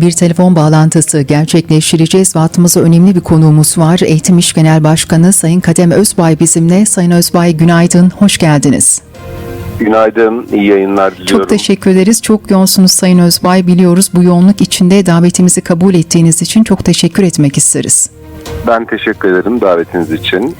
Bir telefon bağlantısı gerçekleştireceğiz ve önemli bir konuğumuz var. Eğitim İş Genel Başkanı Sayın Kadem Özbay bizimle. Sayın Özbay günaydın, hoş geldiniz. Günaydın, iyi yayınlar diliyorum. Çok teşekkür ederiz. Çok yoğunsunuz Sayın Özbay. Biliyoruz bu yoğunluk içinde davetimizi kabul ettiğiniz için çok teşekkür etmek isteriz. Ben teşekkür ederim davetiniz için.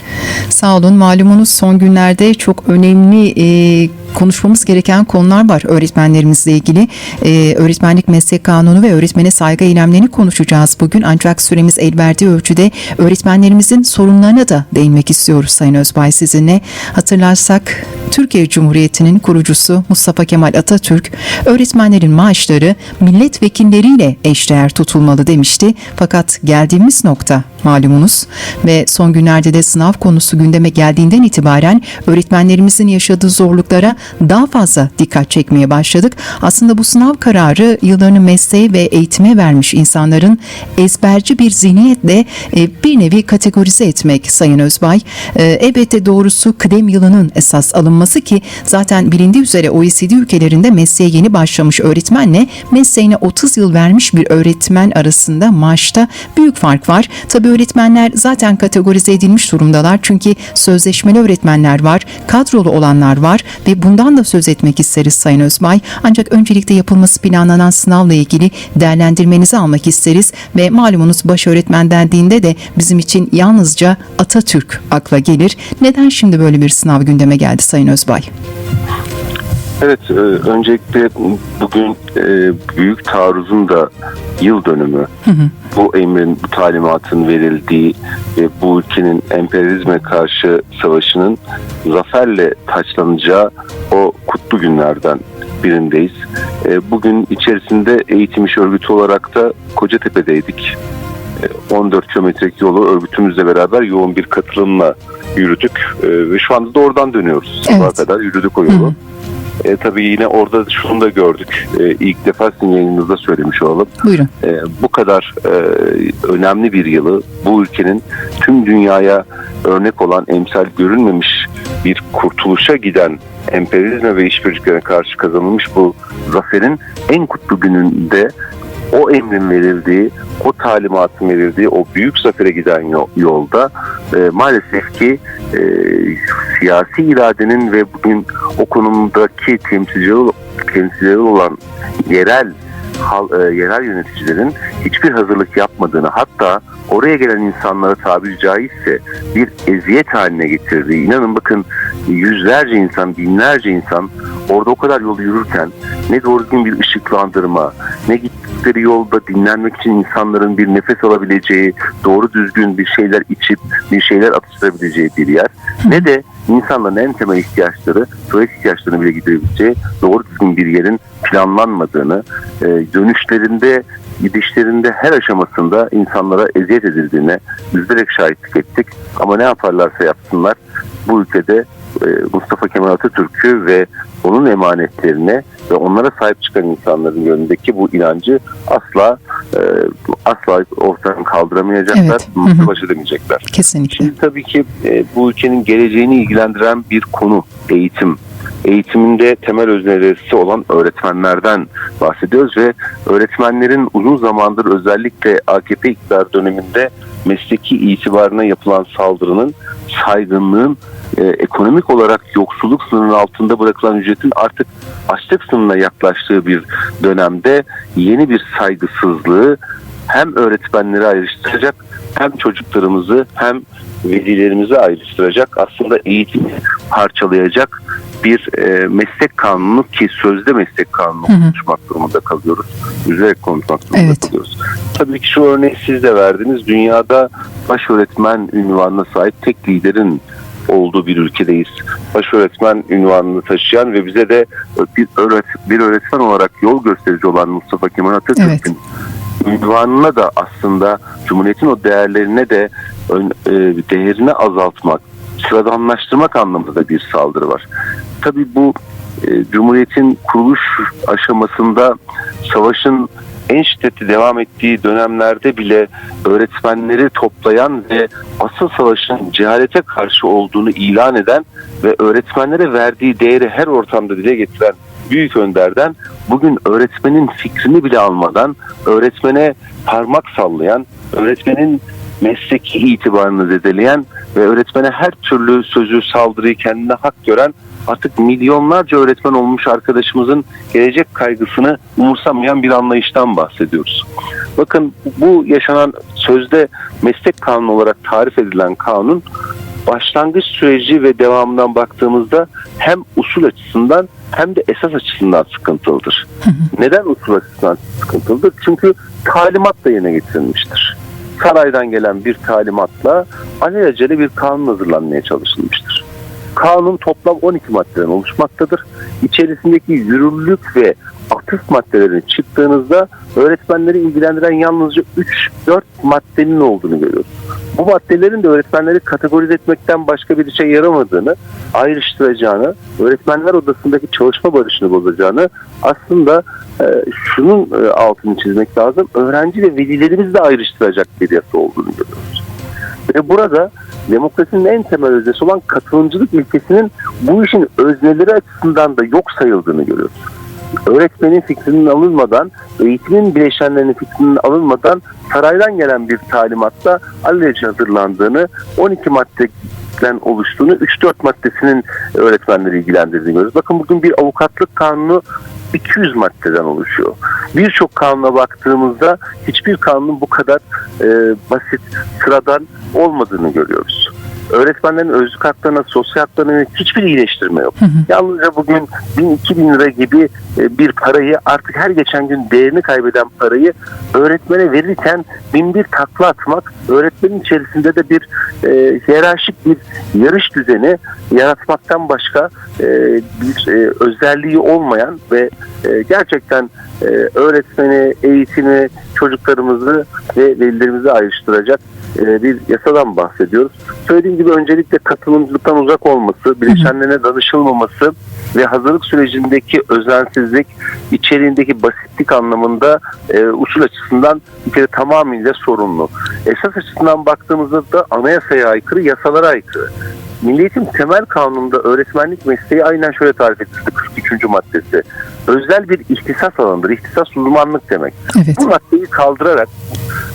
Sağ olun. Malumunuz son günlerde çok önemli e, konuşmamız gereken konular var öğretmenlerimizle ilgili. E, öğretmenlik meslek kanunu ve öğretmene saygı eylemlerini konuşacağız bugün. Ancak süremiz el verdiği ölçüde öğretmenlerimizin sorunlarına da değinmek istiyoruz Sayın Özbay sizinle. Hatırlarsak Türkiye Cumhuriyeti'nin kurucusu Mustafa Kemal Atatürk öğretmenlerin maaşları milletvekilleriyle eşdeğer tutulmalı demişti. Fakat geldiğimiz nokta malumunuz ve son günlerde de sınav konusu gündeme geldiğinden itibaren öğretmenlerimizin yaşadığı zorluklara daha fazla dikkat çekmeye başladık. Aslında bu sınav kararı yıllarını mesleğe ve eğitime vermiş insanların ezberci bir zihniyetle e, bir nevi kategorize etmek Sayın Özbay. E, elbette doğrusu kıdem yılının esas alınması ki zaten bilindiği üzere OECD ülkelerinde mesleğe yeni başlamış öğretmenle mesleğine 30 yıl vermiş bir öğretmen arasında maaşta büyük fark var. Tabii öğretmenler zaten kategorize edilmiş durumdalar. Çünkü sözleşmeli öğretmenler var, kadrolu olanlar var ve bundan da söz etmek isteriz Sayın Özbay. Ancak öncelikle yapılması planlanan sınavla ilgili değerlendirmenizi almak isteriz ve malumunuz baş öğretmen dendiğinde de bizim için yalnızca Atatürk akla gelir. Neden şimdi böyle bir sınav gündeme geldi Sayın Özbay? Evet, e, öncelikle bugün e, büyük taarruzun da yıl dönümü. Bu emrin, bu talimatın verildiği ve bu ülkenin emperyalizme karşı savaşının zaferle taçlanacağı o kutlu günlerden birindeyiz. E, bugün içerisinde eğitim iş örgütü olarak da Kocatepe'deydik. E, 14 kilometrelik yolu örgütümüzle beraber yoğun bir katılımla yürüdük ve şu anda da oradan dönüyoruz. Sabaha Evet. kadar yürüdük o yolu. E, tabii yine orada şunu da gördük. E, ilk defa sizin yayınınızda söylemiş olalım. Buyurun. E, bu kadar e, önemli bir yılı bu ülkenin tüm dünyaya örnek olan emsal görülmemiş bir kurtuluşa giden emperyalizme ve işbirliklerine karşı kazanılmış bu zaferin en kutlu gününde o emrin verildiği, o talimatın verildiği o büyük zafere giden yo- yolda e, maalesef ki e, siyasi iradenin ve bugün o konumdaki temsilcileri, temsilcileri olan yerel hal, e, yerel yöneticilerin hiçbir hazırlık yapmadığını hatta oraya gelen insanlara tabiri caizse bir eziyet haline getirdiği. İnanın bakın yüzlerce insan, binlerce insan orada o kadar yol yürürken ne doğru düzgün bir ışıklandırma, ne gittikleri yolda dinlenmek için insanların bir nefes alabileceği, doğru düzgün bir şeyler içip bir şeyler atıştırabileceği bir yer, ne de insanların en temel ihtiyaçları, tuvalet ihtiyaçlarını bile giderebileceği doğru düzgün bir yerin planlanmadığını, e, dönüşlerinde, gidişlerinde her aşamasında insanlara eziyet edildiğine üzülerek şahitlik ettik. Ama ne yaparlarsa yapsınlar bu ülkede Mustafa Kemal Atatürk'ü ve onun emanetlerine ve onlara sahip çıkan insanların yönündeki bu inancı asla e, asla ortadan kaldıramayacaklar, Evet. Hı hı. baş edemeyecekler. Kesinlikle. Şimdi tabii ki e, bu ülkenin geleceğini ilgilendiren bir konu eğitim. Eğitiminde temel öznelisi olan öğretmenlerden bahsediyoruz ve öğretmenlerin uzun zamandır özellikle AKP iktidar döneminde mesleki itibarına yapılan saldırının saygınlığın e, ekonomik olarak yoksulluk sınırının altında bırakılan ücretin artık açlık sınırına yaklaştığı bir dönemde yeni bir saygısızlığı hem öğretmenleri ayrıştıracak hem çocuklarımızı hem velilerimizi ayrıştıracak aslında eğitimi parçalayacak bir e, meslek kanunu ki sözde meslek kanunu Hı hı. konuşmak durumunda kalıyoruz. Üzerek konuşmak durumunda Evet. kalıyoruz. Tabii ki şu örneği siz de verdiniz. Dünyada baş öğretmen ünvanına sahip tek liderin olduğu bir ülkedeyiz. Baş öğretmen ünvanını taşıyan ve bize de bir, öğret- bir öğretmen olarak yol gösterici olan Mustafa Kemal Atatürk'ün ünvanına da aslında Cumhuriyet'in o değerlerine de e, değerini azaltmak, sıradanlaştırmak anlamında bir saldırı var. Tabii bu e, Cumhuriyet'in kuruluş aşamasında savaşın en şiddetli devam ettiği dönemlerde bile öğretmenleri toplayan ve asıl savaşın cehalete karşı olduğunu ilan eden ve öğretmenlere verdiği değeri her ortamda dile getiren büyük önderden bugün öğretmenin fikrini bile almadan öğretmene parmak sallayan, öğretmenin mesleki itibarını zedeleyen ve öğretmene her türlü sözü saldırıyı kendine hak gören artık milyonlarca öğretmen olmuş arkadaşımızın gelecek kaygısını umursamayan bir anlayıştan bahsediyoruz. Bakın bu yaşanan sözde meslek kanunu olarak tarif edilen kanun başlangıç süreci ve devamından baktığımızda hem usul açısından hem de esas açısından sıkıntılıdır. Neden usul açısından sıkıntılıdır? Çünkü talimat da yerine getirilmiştir. Saraydan gelen bir talimatla alelacele bir kanun hazırlanmaya çalışılmıştır. Kanun toplam 12 maddeden oluşmaktadır. İçerisindeki yürürlülük ve atıf maddelerini çıktığınızda öğretmenleri ilgilendiren yalnızca 3-4 maddenin olduğunu görüyoruz. Bu maddelerin de öğretmenleri kategorize etmekten başka bir şey yaramadığını, ayrıştıracağını, öğretmenler odasındaki çalışma barışını bozacağını aslında e, şunun e, altını çizmek lazım. Öğrenci ve velilerimizi de ayrıştıracak bir yasa olduğunu görüyoruz. Ve burada demokrasinin en temel öznesi olan katılımcılık ilkesinin bu işin özneleri açısından da yok sayıldığını görüyoruz. Öğretmenin fikrinin alınmadan, eğitimin bileşenlerinin fikrinin alınmadan saraydan gelen bir talimatla alelacele hazırlandığını, 12 maddeden oluştuğunu, 3-4 maddesinin öğretmenleri ilgilendirdiğini görüyoruz. Bakın bugün bir avukatlık kanunu 200 maddeden oluşuyor. Birçok kanuna baktığımızda hiçbir kanunun bu kadar e, basit, sıradan olmadığını görüyoruz. Öğretmenlerin özlük haklarına, sosyal haklarına yönelik hiçbir iyileştirme yok. Yalnızca bugün 1000-2000 lira gibi e, bir parayı artık her geçen gün değerini kaybeden parayı öğretmene verirken bin bir takla atmak, öğretmenin içerisinde de bir e, hiyerarşik bir yarış düzeni yaratmaktan başka e, bir e, özelliği olmayan ve e, gerçekten e, öğretmeni, eğitimi, çocuklarımızı ve velilerimizi ayrıştıracak e, bir yasadan bahsediyoruz. Söylediğim gibi öncelikle katılımcılıktan uzak olması, bileşenlerine danışılmaması ve hazırlık sürecindeki özensizlik, içeriğindeki basitlik anlamında e, usul açısından bir kere tamamıyla sorunlu. Esas açısından baktığımızda da anayasaya aykırı, yasalara aykırı. Milli Eğitim Temel Kanunu'nda öğretmenlik mesleği aynen şöyle tarif edildi 43. maddesi. Özel bir ihtisas alanıdır. İhtisas uzmanlık demek. Evet. Bu maddeyi kaldırarak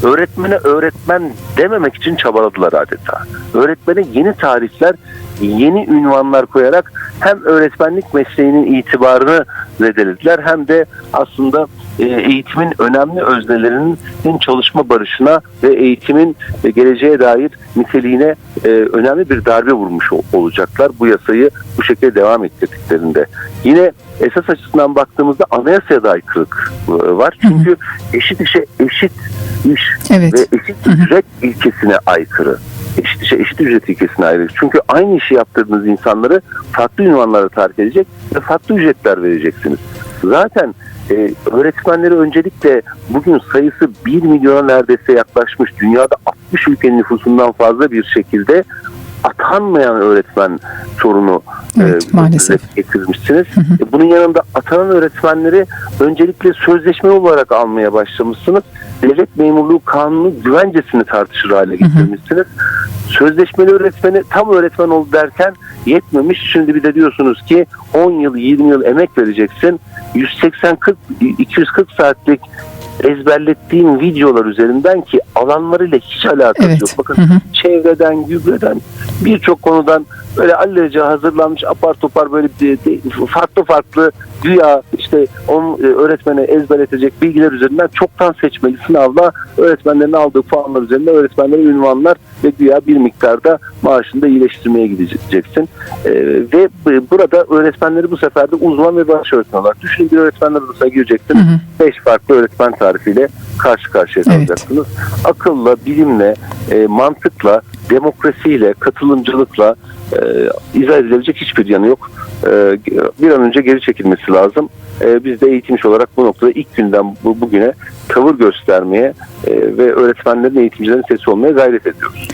öğretmene öğretmen dememek için çabaladılar adeta. Öğretmene yeni tarifler, yeni ünvanlar koyarak hem öğretmenlik mesleğinin itibarını zedelediler hem de aslında e, eğitimin önemli öznelerinin çalışma barışına ve eğitimin e, geleceğe dair niteliğine e, önemli bir darbe vurmuş ol- olacaklar bu yasayı bu şekilde devam ettirdiklerinde. Yine esas açısından baktığımızda anayasaya da aykırılık var. Çünkü eşit işe eşit iş Evet. ve eşit ücret ilkesine aykırı. Eşit işe eşit ücret ilkesine aykırı. Çünkü aynı işi yaptırdığınız insanları farklı ünvanlara tarif edecek ve farklı ücretler vereceksiniz. Zaten e, öğretmenleri öncelikle bugün sayısı 1 milyona neredeyse yaklaşmış dünyada 60 ülkenin nüfusundan fazla bir şekilde atanmayan öğretmen sorunu Evet, e, maalesef. getirmişsiniz. E, Bunun yanında atanan öğretmenleri öncelikle sözleşme olarak almaya başlamışsınız. Devlet memurluğu kanunu güvencesini tartışır hale getirmişsiniz. Sözleşmeli öğretmeni tam öğretmen oldu derken yetmemiş. Şimdi bir de diyorsunuz ki 10 yıl 20 yıl emek vereceksin. 180 40 240 saatlik ezberlettiğim videolar üzerinden ki alanlarıyla hiç alakası Evet. yok. Bakın Hı hı. çevreden, gübreden birçok konudan böyle allece hazırlanmış apar topar böyle bir- bir- farklı farklı güya işte onun e, öğretmene ezberletecek bilgiler üzerinden çoktan seçmeli sınavla öğretmenlerin aldığı puanlar üzerinde öğretmenlere ünvanlar ve güya bir miktarda maaşını da iyileştirmeye gideceksin. E, ve bu- burada öğretmenleri bu sefer de uzman ve baş öğretmen olarak düşünün bir öğretmenler odasına gireceksin. Hı hı. Beş farklı öğretmen tarifiyle karşı karşıya Evet. kalacaksınız. Akılla, bilimle, e, mantıkla, demokrasiyle, katılımcılıkla e, izah edilebilecek hiçbir yanı yok. E, bir an önce geri çekilmesi lazım. E, biz de eğitimci olarak bu noktada ilk günden bu, bugüne tavır göstermeye e, ve öğretmenlerin, eğitimcilerin sesi olmaya gayret ediyoruz.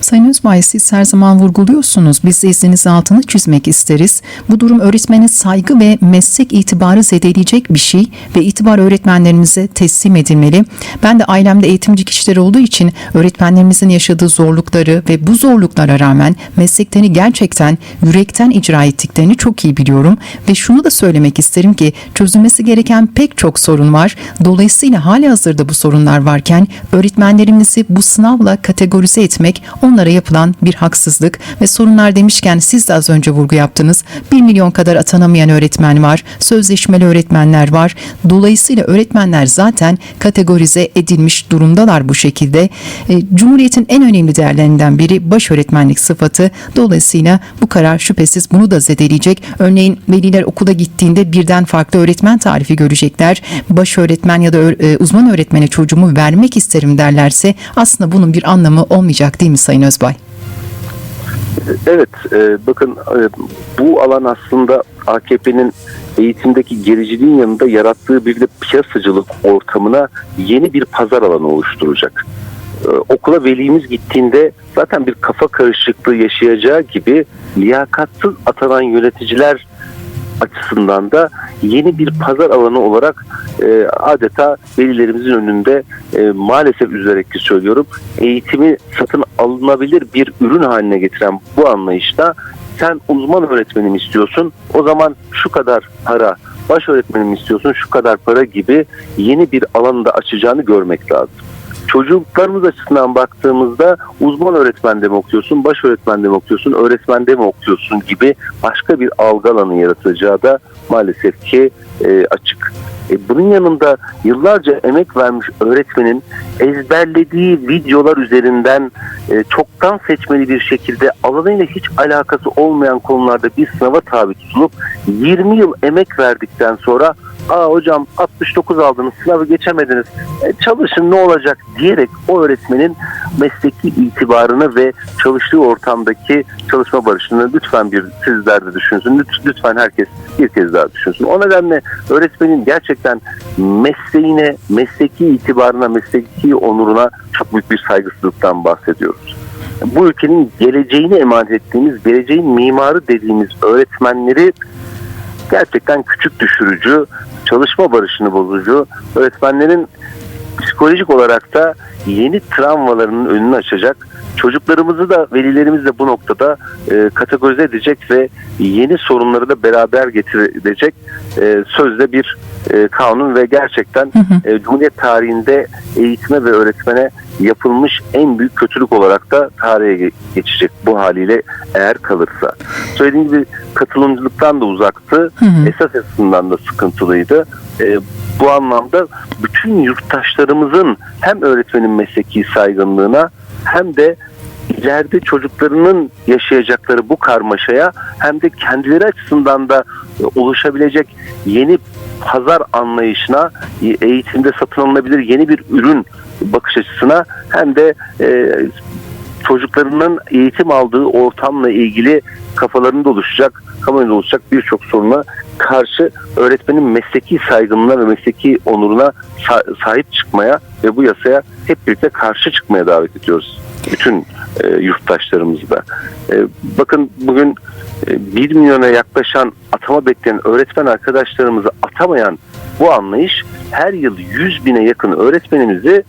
Sayın Özbay siz her zaman vurguluyorsunuz. Biz izniniz altını çizmek isteriz. Bu durum öğretmene saygı ve meslek itibarı zedeleyecek bir şey ve itibar öğretmenlerimize teslim edilmeli. Ben de ailemde eğitimci kişiler olduğu için öğretmenlerimizin yaşadığı zorlukları ve bu zorluklara rağmen mesleklerini gerçekten yürekten icra ettiklerini çok iyi biliyorum ve şunu da söylemek isterim ki çözülmesi gereken pek çok sorun var. Dolayısıyla hali hazırda bu sorunlar varken öğretmenlerimizi bu sınavla kategorize etmek onlara yapılan bir haksızlık ve sorunlar demişken siz de az önce vurgu yaptınız. 1 milyon kadar atanamayan öğretmen var, sözleşmeli öğretmenler var. Dolayısıyla öğretmenler zaten kategorize edilmiş durumdalar bu şekilde. E, Cumhuriyet'in en önemli değerlerinden biri baş öğretmenlik sıfatı. Dolayısıyla bu karar şüphesiz bunu da zedeleyecek. Örneğin veliler okula gittiğinde birden farklı öğretmen tarifi görecekler. Baş öğretmen ya da ö- uzman öğretmene çocuğumu vermek isterim derlerse aslında bunun bir anlamı olmayacak değil mi Sayın Özbay? Evet, e, bakın e, bu alan aslında AKP'nin eğitimdeki gericiliğin yanında yarattığı bir de piyasacılık ortamına yeni bir pazar alanı oluşturacak. E, okula velimiz gittiğinde zaten bir kafa karışıklığı yaşayacağı gibi liyakatsız atanan yöneticiler açısından da yeni bir pazar alanı olarak e, adeta velilerimizin önünde e, maalesef üzerek ki söylüyorum eğitimi satın alınabilir bir ürün haline getiren bu anlayışta sen uzman öğretmenim istiyorsun o zaman şu kadar para baş öğretmenim istiyorsun şu kadar para gibi yeni bir alanda açacağını görmek lazım çocuklarımız açısından baktığımızda uzman öğretmende mi okuyorsun, baş öğretmende mi okuyorsun, öğretmende mi okuyorsun gibi başka bir algı alanı yaratacağı da maalesef ki e, açık. E, bunun yanında yıllarca emek vermiş öğretmenin ezberlediği videolar üzerinden e, çoktan seçmeli bir şekilde alanıyla hiç alakası olmayan konularda bir sınava tabi tutulup 20 yıl emek verdikten sonra aa hocam 69 aldınız sınavı geçemediniz e, çalışın ne olacak diyerek o öğretmenin mesleki itibarını ve çalıştığı ortamdaki çalışma barışını lütfen bir sizler de düşünsün. Lüt- Lütfen herkes bir kez daha düşünsün. O nedenle öğretmenin gerçekten mesleğine, mesleki itibarına, mesleki onuruna çok büyük bir saygısızlıktan bahsediyoruz. Bu ülkenin geleceğini emanet ettiğimiz, geleceğin mimarı dediğimiz öğretmenleri gerçekten küçük düşürücü, çalışma barışını bozucu, öğretmenlerin psikolojik olarak da yeni travmalarının önünü açacak. Çocuklarımızı da velilerimiz de bu noktada e, kategorize edecek ve yeni sorunları da beraber getirecek e, sözde bir e, kanun ve gerçekten e, Cumhuriyet tarihinde eğitime ve öğretmene yapılmış en büyük kötülük olarak da tarihe ge- geçecek bu haliyle eğer kalırsa. Söylediğim gibi katılımcılıktan da uzaktı. Esas açısından da sıkıntılıydı. E, bu anlamda bütün yurttaşlarımızın hem öğretmenin mesleki saygınlığına hem de ileride çocuklarının yaşayacakları bu karmaşaya hem de kendileri açısından da e, oluşabilecek yeni pazar anlayışına e, eğitimde satın alınabilir yeni bir ürün bakış açısına hem de e, çocuklarının eğitim aldığı ortamla ilgili kafalarında oluşacak, kamuoyunda oluşacak birçok soruna karşı öğretmenin mesleki saygınlığına ve mesleki onuruna sa- sahip çıkmaya ve bu yasaya hep birlikte karşı çıkmaya davet ediyoruz. Bütün e, yurttaşlarımızı da. E, bakın bugün e, 1 milyona yaklaşan atama bekleyen öğretmen arkadaşlarımızı atamayan bu anlayış her yıl 100 bine yakın öğretmenimizi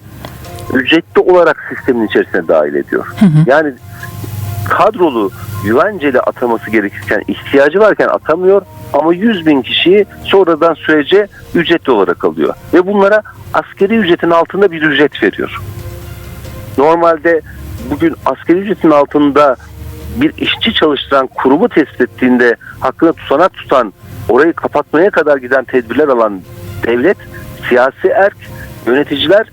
ücretli olarak sistemin içerisine dahil ediyor. Yani kadrolu güvenceli ataması gerekirken ihtiyacı varken atamıyor ama 100 bin kişiyi sonradan sürece ücretli olarak alıyor. Ve bunlara askeri ücretin altında bir ücret veriyor. Normalde bugün askeri ücretin altında bir işçi çalıştıran kurumu tespit ettiğinde hakkında tutanak tutan orayı kapatmaya kadar giden tedbirler alan devlet, siyasi erk, yöneticiler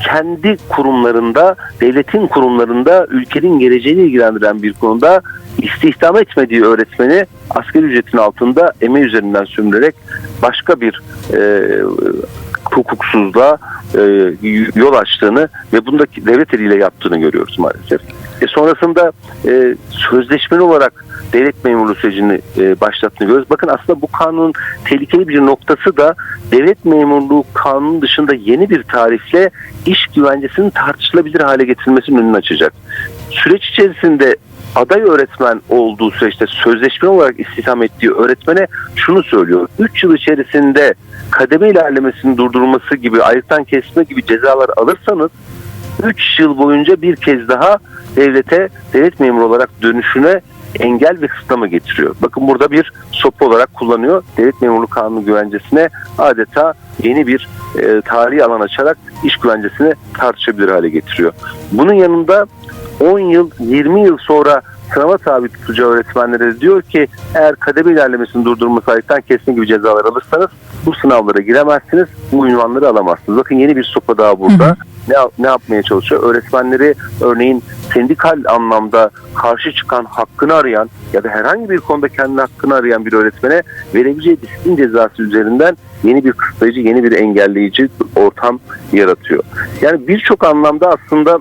kendi kurumlarında, devletin kurumlarında ülkenin geleceğini ilgilendiren bir konuda istihdam etmediği öğretmeni asgari ücretin altında emeği üzerinden sömürerek başka bir e, hukuksuzluğa e, yol açtığını ve bundaki devlet eliyle yaptığını görüyoruz maalesef. E sonrasında e, sözleşmeli olarak devlet memurluğu sürecini e, başlattığını görüyoruz. Bakın aslında bu kanunun tehlikeli bir noktası da devlet memurluğu kanunun dışında yeni bir tarifle iş güvencesinin tartışılabilir hale getirilmesinin önünü açacak. süreç içerisinde aday öğretmen olduğu süreçte sözleşme olarak istihdam ettiği öğretmene şunu söylüyor. 3 yıl içerisinde kademe ilerlemesinin durdurulması gibi, ayıktan kesme gibi cezalar alırsanız 3 yıl boyunca bir kez daha devlete, devlet memuru olarak dönüşüne engel ve kısıtlama getiriyor. Bakın burada bir sopa olarak kullanıyor. Devlet memurluğu kanunu güvencesine adeta yeni bir e, tarihi alan açarak iş güvencesini tartışabilir hale getiriyor. Bunun yanında 10 yıl, 20 yıl sonra sınava tabi tutacağı öğretmenlere diyor ki eğer kademe ilerlemesini durdurması ayıktan kesme gibi cezalar alırsanız bu sınavlara giremezsiniz, bu ünvanları alamazsınız. Bakın yeni bir sopa daha burada. Hı hı. Ne, ne yapmaya çalışıyor? Öğretmenleri örneğin sendikal anlamda karşı çıkan hakkını arayan ya da herhangi bir konuda kendi hakkını arayan bir öğretmene verebileceği disiplin cezası üzerinden yeni bir kısıtlayıcı, yeni bir engelleyici ortam yaratıyor. Yani birçok anlamda aslında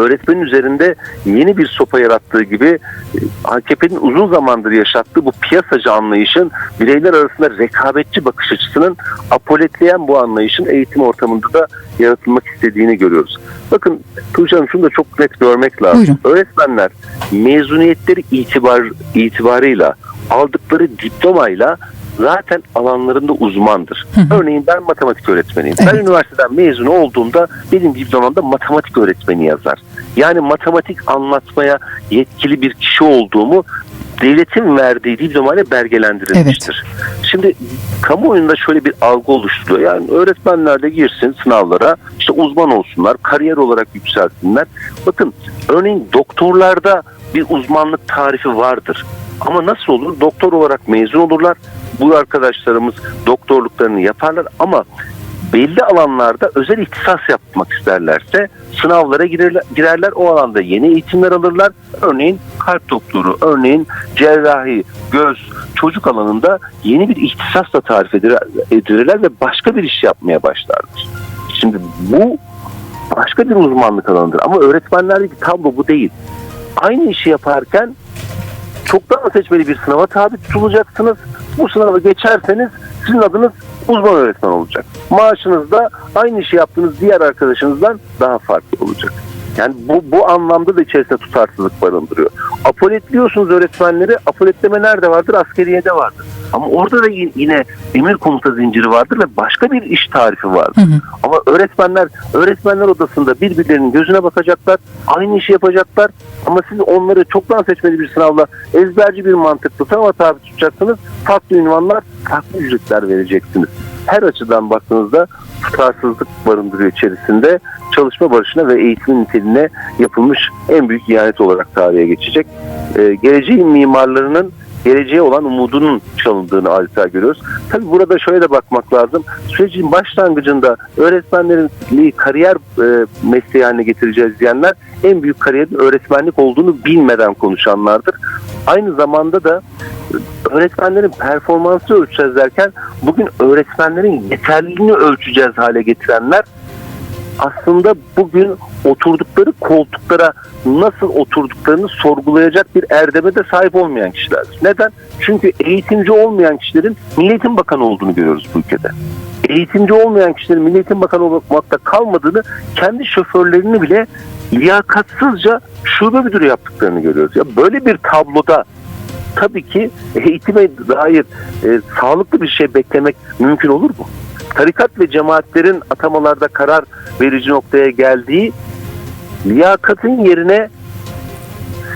öğretmenin üzerinde yeni bir sopa yarattığı gibi e, AKP'nin uzun zamandır yaşattığı bu piyasacı anlayışın bireyler arasında rekabetçi bakış açısının apoletleyen bu anlayışın eğitim ortamında da yaratılmak istediğini görüyoruz. Bakın Tuğçe Hanım şunu da çok net görmek lazım. Buyurun. Öğretmenler mezuniyetleri itibar itibarıyla aldıkları diplomayla zaten alanlarında uzmandır. Hı hı. Örneğin ben matematik öğretmeniyim. Ben Evet. üniversiteden mezun olduğumda benim diplomamda matematik öğretmeni yazar. Yani matematik anlatmaya yetkili bir kişi olduğumu devletin verdiği diplomayla belgelendirilmiştir. Şimdi kamuoyunda şöyle bir algı oluşturuyor. Yani öğretmenler de girsin sınavlara, işte uzman olsunlar, kariyer olarak yükselsinler. Bakın örneğin doktorlarda bir uzmanlık tarifi vardır. Ama nasıl olur? Doktor olarak mezun olurlar. Bu arkadaşlarımız doktorluklarını yaparlar ama belli alanlarda özel ihtisas yapmak isterlerse sınavlara girerler, girerler. O alanda yeni eğitimler alırlar. Örneğin kalp doktoru, örneğin cerrahi, göz, çocuk alanında yeni bir ihtisasla tarif edilir- edilirler ve başka bir iş yapmaya başlarlar. Şimdi bu başka bir uzmanlık alanıdır. Ama öğretmenlerdeki tablo bu değil. Aynı işi yaparken çoktan seçmeli bir sınava tabi tutulacaksınız. Bu sınavı geçerseniz sizin adınız uzman öğretmen olacak. Maaşınız da aynı işi yaptığınız diğer arkadaşınızdan daha farklı olacak. Yani bu, bu anlamda da içerisinde tutarsızlık barındırıyor. Apoletliyorsunuz öğretmenleri. Apoletleme nerede vardır? Askeriyede vardır. Ama orada da yine emir komuta zinciri vardır ve başka bir iş tarifi vardır. Hı hı. Ama öğretmenler öğretmenler odasında birbirlerinin gözüne bakacaklar, aynı işi yapacaklar. Ama siz onları çoktan seçmeli bir sınavla ezberci bir mantıklı sınava tabi tutacaksınız. Farklı ünvanlar, farklı ücretler vereceksiniz. Her açıdan baktığınızda tutarsızlık barındırıyor içerisinde. Çalışma barışına ve eğitimin niteliğine yapılmış en büyük ihanet olarak tarihe geçecek. Ee, geleceğin mimarlarının geleceğe olan umudunun çalındığını adeta görüyoruz. Tabi burada şöyle de bakmak lazım. Sürecin başlangıcında öğretmenlerin kariyer e, mesleği haline getireceğiz diyenler en büyük kariyerin öğretmenlik olduğunu bilmeden konuşanlardır. Aynı zamanda da öğretmenlerin performansı ölçeceğiz derken bugün öğretmenlerin yeterliliğini ölçeceğiz hale getirenler aslında bugün oturdukları koltuklara nasıl oturduklarını sorgulayacak bir erdeme de sahip olmayan kişilerdir. Neden? Çünkü eğitimci olmayan kişilerin Milli Eğitim Bakanı olduğunu görüyoruz bu ülkede. Eğitimci olmayan kişilerin Milli Eğitim Bakanı olmakta kalmadığını kendi şoförlerini bile liyakatsızca şube müdürü yaptıklarını görüyoruz. Ya böyle bir tabloda tabii ki eğitime dair e, sağlıklı bir şey beklemek mümkün olur mu? Tarikat ve cemaatlerin atamalarda karar verici noktaya geldiği liyakatın yerine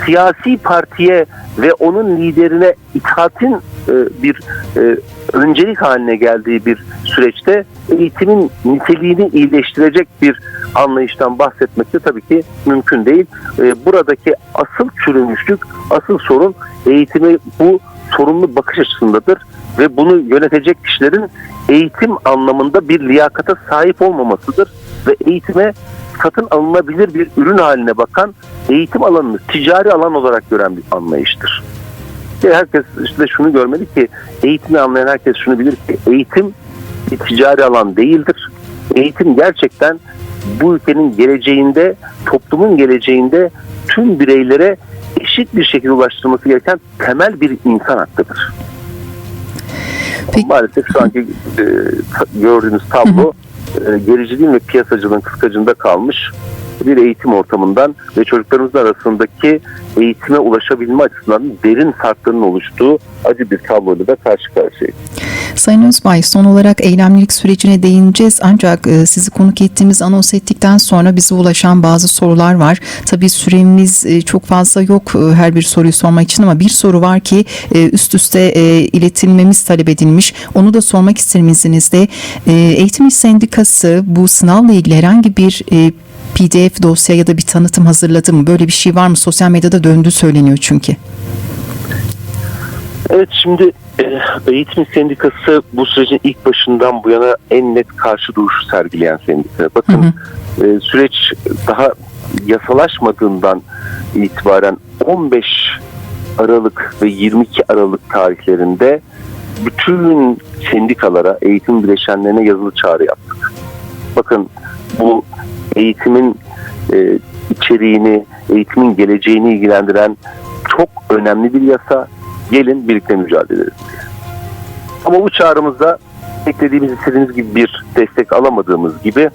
siyasi partiye ve onun liderine itaatin e, bir e, öncelik haline geldiği bir süreçte eğitimin niteliğini iyileştirecek bir anlayıştan bahsetmek de tabii ki mümkün değil. E, buradaki asıl çürümüşlük, asıl sorun eğitime bu sorumlu bakış açısındadır ve bunu yönetecek kişilerin eğitim anlamında bir liyakata sahip olmamasıdır ve eğitime satın alınabilir bir ürün haline bakan eğitim alanını ticari alan olarak gören bir anlayıştır. Ve herkes işte şunu görmeli ki eğitimi anlayan herkes şunu bilir ki eğitim bir ticari alan değildir. Eğitim gerçekten bu ülkenin geleceğinde, toplumun geleceğinde tüm bireylere eşit bir şekilde ulaştırılması gereken temel bir insan hakkıdır. Peki- Maalesef şu anki e, gördüğünüz tablo e, gericiliğin ve piyasacılığın kıskacında kalmış bir eğitim ortamından ve çocuklarımızın arasındaki eğitime ulaşabilme açısından derin farkların oluştuğu acı bir tabloyla da karşı karşıyayız. Sayın Özbay son olarak eylemlilik sürecine değineceğiz ancak e, sizi konuk ettiğimiz anons ettikten sonra bize ulaşan bazı sorular var. Tabii süremiz e, çok fazla yok e, her bir soruyu sormak için ama bir soru var ki e, üst üste e, iletilmemiz talep edilmiş. Onu da sormak isterim izninizle. E, Eğitim Sendikası bu sınavla ilgili herhangi bir e, PDF dosya ya da bir tanıtım hazırladı mı? Böyle bir şey var mı? Sosyal medyada döndü söyleniyor çünkü. Evet şimdi e, eğitim sendikası bu sürecin ilk başından bu yana en net karşı duruşu sergileyen sendika. Bakın e, süreç daha yasalaşmadığından itibaren 15 Aralık ve 22 Aralık tarihlerinde bütün sendikalara, eğitim bileşenlerine yazılı çağrı yaptık. Bakın bu eğitimin e, içeriğini, eğitimin geleceğini ilgilendiren çok önemli bir yasa. Gelin birlikte mücadele edelim. Ama bu çağrımızda beklediğimiz istediğimiz gibi bir destek alamadığımız gibi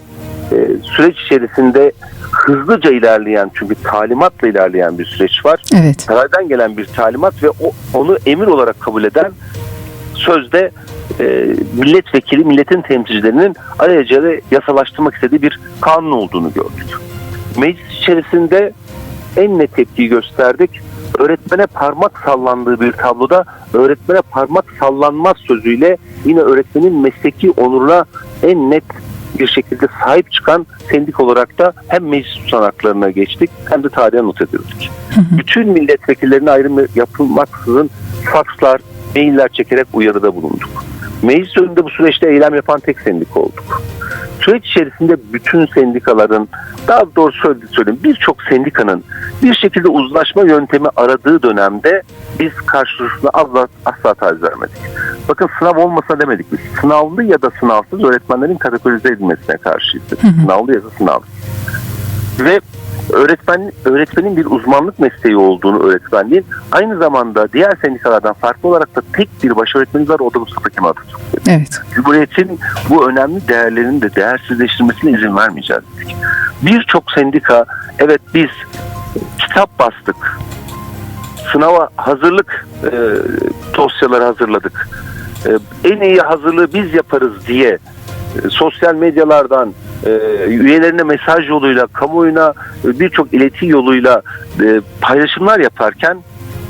e, süreç içerisinde hızlıca ilerleyen çünkü talimatla ilerleyen bir süreç var. Evet. Saraydan gelen bir talimat ve o, onu emir olarak kabul eden sözde e, milletvekili, milletin temsilcilerinin alelacele yasalaştırmak istediği bir kanun olduğunu gördük. Meclis içerisinde en net tepkiyi gösterdik. Öğretmene parmak sallandığı bir tabloda öğretmene parmak sallanmaz sözüyle yine öğretmenin mesleki onuruna en net bir şekilde sahip çıkan sendik olarak da hem meclis tutanaklarına geçtik hem de tarihe not edildik. Bütün milletvekillerine ayrım yapılmaksızın fakslar, mailler çekerek uyarıda bulunduk. Meclis önünde bu süreçte eylem yapan tek sendik olduk. Süreç içerisinde bütün sendikaların, daha doğrusu söyleyeyim, birçok sendikanın bir şekilde uzlaşma yöntemi aradığı dönemde biz karşılığına asla, asla taviz vermedik. Bakın sınav olmasa demedik biz. Sınavlı ya da sınavsız öğretmenlerin kategorize edilmesine karşıydık. Sınavlı ya da sınavsız. Ve öğretmen öğretmenin bir uzmanlık mesleği olduğunu öğretmenliğin aynı zamanda diğer sendikalardan farklı olarak da tek bir baş öğretmenimiz var o da Mustafa Kemal Atatürk. Evet. Cumhuriyetin bu önemli değerlerin de değersizleştirmesine izin vermeyeceğiz. Birçok sendika evet biz kitap bastık. Sınava hazırlık e, dosyaları hazırladık. E, en iyi hazırlığı biz yaparız diye e, sosyal medyalardan üyelerine mesaj yoluyla, kamuoyuna e, birçok ileti yoluyla e, paylaşımlar yaparken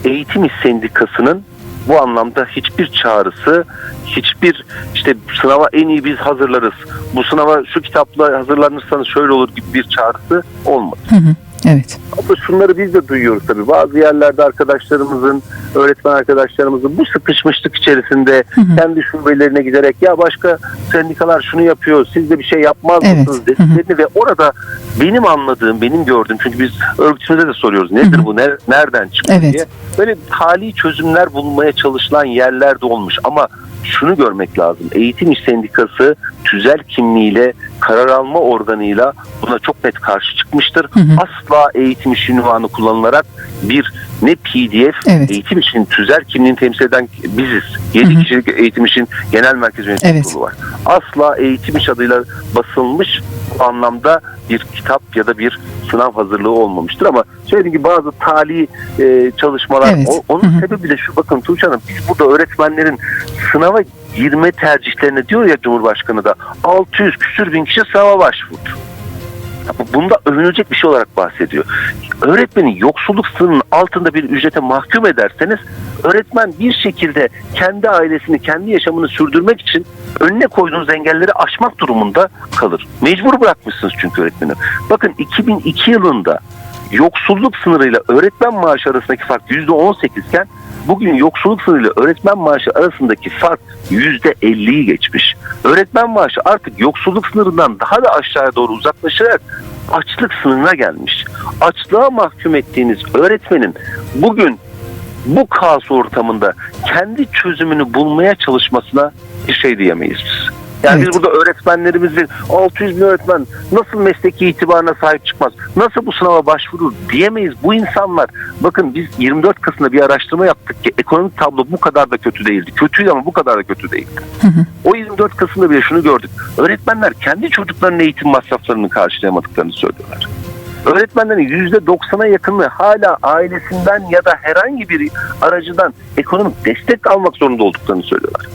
Eğitim İş Sendikası'nın bu anlamda hiçbir çağrısı, hiçbir işte sınava en iyi biz hazırlarız, bu sınava şu kitapla hazırlanırsanız şöyle olur gibi bir çağrısı olmadı. Hı hı. Evet. Ama şunları biz de duyuyoruz tabii. Bazı yerlerde arkadaşlarımızın, öğretmen arkadaşlarımızın bu sıkışmışlık içerisinde Hı hı. kendi şubelerine giderek ya başka sendikalar şunu yapıyor, siz de bir şey yapmaz Evet. mısınız dediklerini ve orada benim anladığım, benim gördüğüm çünkü biz örgütümüzde de soruyoruz nedir Hı hı. bu, ne- nereden çıktı Evet. diye. Böyle hali çözümler bulunmaya çalışılan yerler de olmuş ama şunu görmek lazım. Eğitim İş Sendikası tüzel kimliğiyle, karar alma organıyla buna çok net karşı çıkmıştır. Hı hı. Asla eğitim işi ünvanı kullanılarak bir ne PDF, Evet. eğitim işinin tüzel kimliğini temsil eden biziz. 7 Hı hı. kişilik eğitim işin genel merkez yönetim Evet. kurulu var. Asla eğitim iş adıyla basılmış anlamda bir kitap ya da bir sınav hazırlığı olmamıştır ama söylediğim gibi bazı tali e, çalışmalar Evet. o- onun sebebi de şu bakın Tuğçe Hanım biz burada öğretmenlerin sınava girme tercihlerine diyor ya Cumhurbaşkanı da 600 küsür bin kişi sınava başvurdu. Bunda övünecek bir şey olarak bahsediyor. Öğretmenin yoksulluk sınırının altında bir ücrete mahkum ederseniz öğretmen bir şekilde kendi ailesini, kendi yaşamını sürdürmek için önüne koyduğunuz engelleri aşmak durumunda kalır. Mecbur bırakmışsınız çünkü öğretmeni. Bakın 2002 yılında yoksulluk sınırıyla öğretmen maaşı arasındaki fark %18 iken bugün yoksulluk sınırıyla öğretmen maaşı arasındaki fark %50'yi geçmiş. Öğretmen maaşı artık yoksulluk sınırından daha da aşağıya doğru uzaklaşarak açlık sınırına gelmiş. Açlığa mahkum ettiğiniz öğretmenin bugün bu kaos ortamında kendi çözümünü bulmaya çalışmasına bir şey diyemeyiz biz. Yani Evet. biz burada öğretmenlerimizin 600 bin öğretmen nasıl mesleki itibarına sahip çıkmaz, nasıl bu sınava başvurur diyemeyiz. Bu insanlar bakın biz 24 Kasım'da bir araştırma yaptık ki ekonomik tablo bu kadar da kötü değildi. Kötüydü ama bu kadar da kötü değildi. Hı hı. O 24 Kasım'da bile şunu gördük. Öğretmenler kendi çocuklarının eğitim masraflarını karşılayamadıklarını söylüyorlar. öğretmenlerin %90'a yakını hala ailesinden ya da herhangi bir aracıdan ekonomik destek almak zorunda olduklarını söylüyorlar.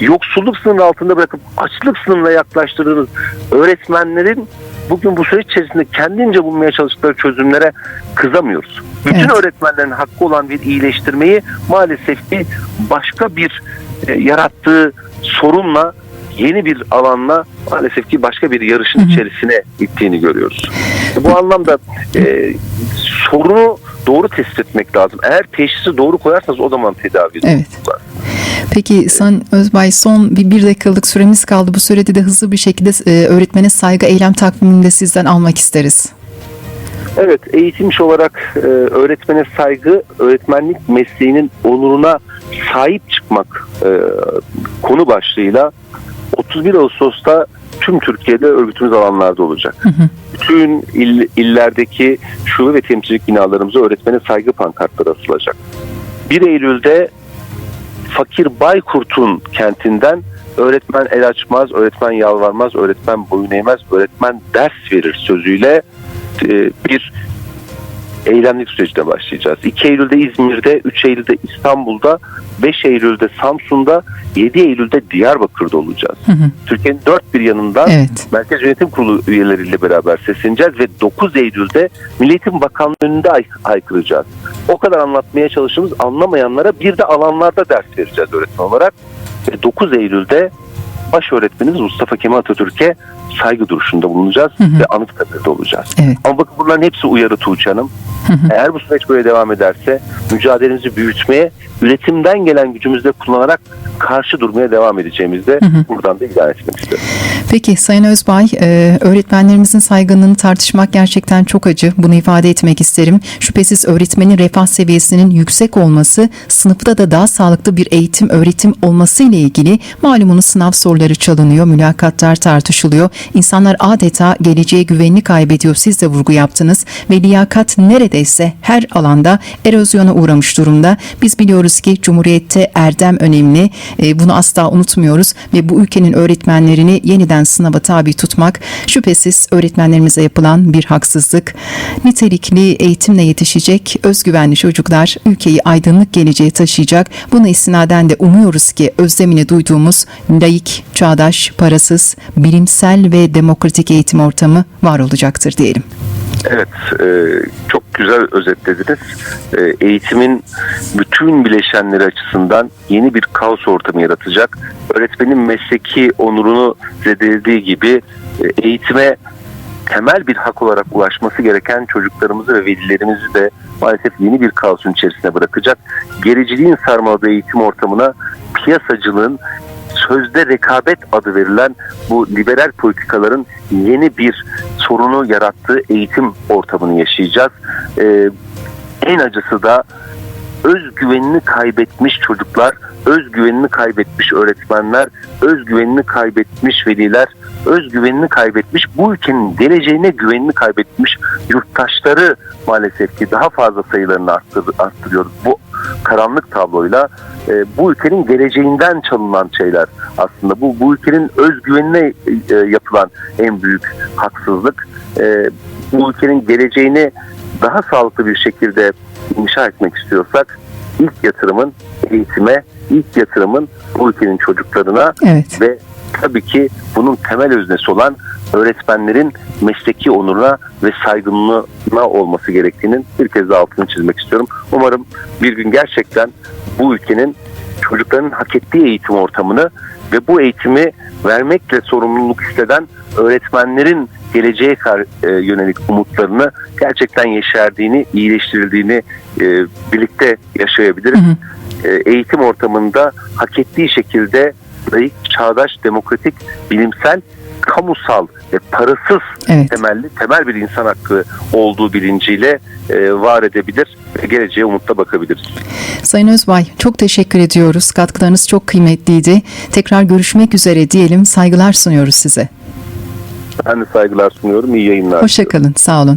Yoksulluk sınırı altında bırakıp açlık sınırına yaklaştırdığınız öğretmenlerin bugün bu süreç içerisinde kendince bulmaya çalıştıkları çözümlere kızamıyoruz. Bütün Evet. öğretmenlerin hakkı olan bir iyileştirmeyi maalesef ki başka bir e, yarattığı sorunla yeni bir alanla maalesef ki başka bir yarışın içerisine ittiğini görüyoruz. Bu anlamda e, sorunu doğru tespit etmek lazım. Eğer teşhisi doğru koyarsanız o zaman tedavi Evet. var. Peki Sayın Özbay son bir, bir dakikalık süremiz kaldı. Bu sürede de hızlı bir şekilde e, öğretmene saygı eylem takvimini de sizden almak isteriz. Evet, eğitimci olarak e, öğretmene saygı, öğretmenlik mesleğinin onuruna sahip çıkmak e, konu başlığıyla 31 Ağustos'ta tüm Türkiye'de örgütümüz alanlarda olacak. Hı hı. Bütün il, illerdeki şube ve temsilcilik binalarımıza öğretmene saygı pankartları asılacak. 1 Eylül'de Fakir Baykurt'un kentinden öğretmen el açmaz, öğretmen yalvarmaz, öğretmen boyun eğmez, öğretmen ders verir sözüyle e, bir eylemlik sürecine başlayacağız. 2 Eylül'de İzmir'de, 3 Eylül'de İstanbul'da, 5 Eylül'de Samsun'da, 7 Eylül'de Diyarbakır'da olacağız. Türkiye'nin dört bir yanından Evet. Merkez Yönetim Kurulu üyeleriyle beraber sesleneceğiz ve 9 Eylül'de Milli Eğitim Bakanlığı önünde ay- haykıracağız. O kadar anlatmaya çalıştığımız anlamayanlara bir de alanlarda ders vereceğiz öğretmen olarak. Ve 9 Eylül'de baş öğretmenimiz Mustafa Kemal Atatürk'e saygı duruşunda bulunacağız Hı hı. ve Anıtkabir'de olacağız. Evet. Ama bakın bunların hepsi uyarı Tuğçe Hanım. Hı hı. Eğer bu süreç böyle devam ederse mücadelemizi büyütmeye, üretimden gelen gücümüzü de kullanarak karşı durmaya devam edeceğimizde Hı hı. buradan da ilan etmek istiyorum. Peki Sayın Özbay, e, öğretmenlerimizin saygınlığını tartışmak gerçekten çok acı. Bunu ifade etmek isterim. Şüphesiz öğretmenin refah seviyesinin yüksek olması, sınıfta da daha sağlıklı bir eğitim, öğretim olması ile ilgili malumunuz sınav soruları çalınıyor, mülakatlar tartışılıyor. İnsanlar adeta geleceğe güvenini kaybediyor. Siz de vurgu yaptınız ve liyakat neredeyse her alanda erozyona uğramış durumda. Biz biliyoruz ki Cumhuriyette erdem önemli. E, bunu asla unutmuyoruz ve bu ülkenin öğretmenlerini yeniden sınava tabi tutmak şüphesiz öğretmenlerimize yapılan bir haksızlık. Nitelikli eğitimle yetişecek özgüvenli çocuklar ülkeyi aydınlık geleceğe taşıyacak. Buna istinaden de umuyoruz ki özlemini duyduğumuz laik, çağdaş, parasız, bilimsel ve demokratik eğitim ortamı var olacaktır diyelim. Evet, e, çok güzel özetlediniz. E, eğitimin bütün bileşenleri açısından yeni bir kaos ortamı yaratacak. Öğretmenin mesleki onurunu zedelediği gibi e, eğitime temel bir hak olarak ulaşması gereken çocuklarımızı ve velilerimizi de maalesef yeni bir kaosun içerisine bırakacak. Gericiliğin sarmaladığı eğitim ortamına piyasacılığın sözde rekabet adı verilen bu liberal politikaların yeni bir sorunu yarattığı eğitim ortamını yaşayacağız. Ee, en acısı da özgüvenini kaybetmiş çocuklar, özgüvenini kaybetmiş öğretmenler, özgüvenini kaybetmiş veliler, özgüvenini kaybetmiş bu ülkenin geleceğine güvenini kaybetmiş yurttaşları maalesef ki daha fazla sayılarını arttır, arttırıyoruz. Bu karanlık tabloyla e, bu ülkenin geleceğinden çalınan şeyler aslında. Bu bu ülkenin özgüvenine e, yapılan en büyük haksızlık. E, bu ülkenin geleceğini daha sağlıklı bir şekilde inşa etmek istiyorsak ilk yatırımın eğitime, ilk yatırımın bu ülkenin çocuklarına Evet. ve tabii ki bunun temel öznesi olan öğretmenlerin mesleki onuruna ve saygınlığına olması gerektiğinin bir kez daha altını çizmek istiyorum. Umarım bir gün gerçekten bu ülkenin çocukların hak ettiği eğitim ortamını ve bu eğitimi vermekle sorumluluk hisseden öğretmenlerin geleceğe kar- e, yönelik umutlarını gerçekten yeşerdiğini, iyileştirildiğini e, birlikte yaşayabiliriz. Hı hı. E, eğitim ortamında hak ettiği şekilde layık, çağdaş, demokratik, bilimsel, kamusal ve parasız Evet. temelli temel bir insan hakkı olduğu bilinciyle e, var edebilir ve geleceğe umutla bakabiliriz. Sayın Özbay çok teşekkür ediyoruz. Katkılarınız çok kıymetliydi. Tekrar görüşmek üzere diyelim. Saygılar sunuyoruz size. Ben de saygılar sunuyorum. İyi yayınlar. Hoşçakalın. Sağ olun.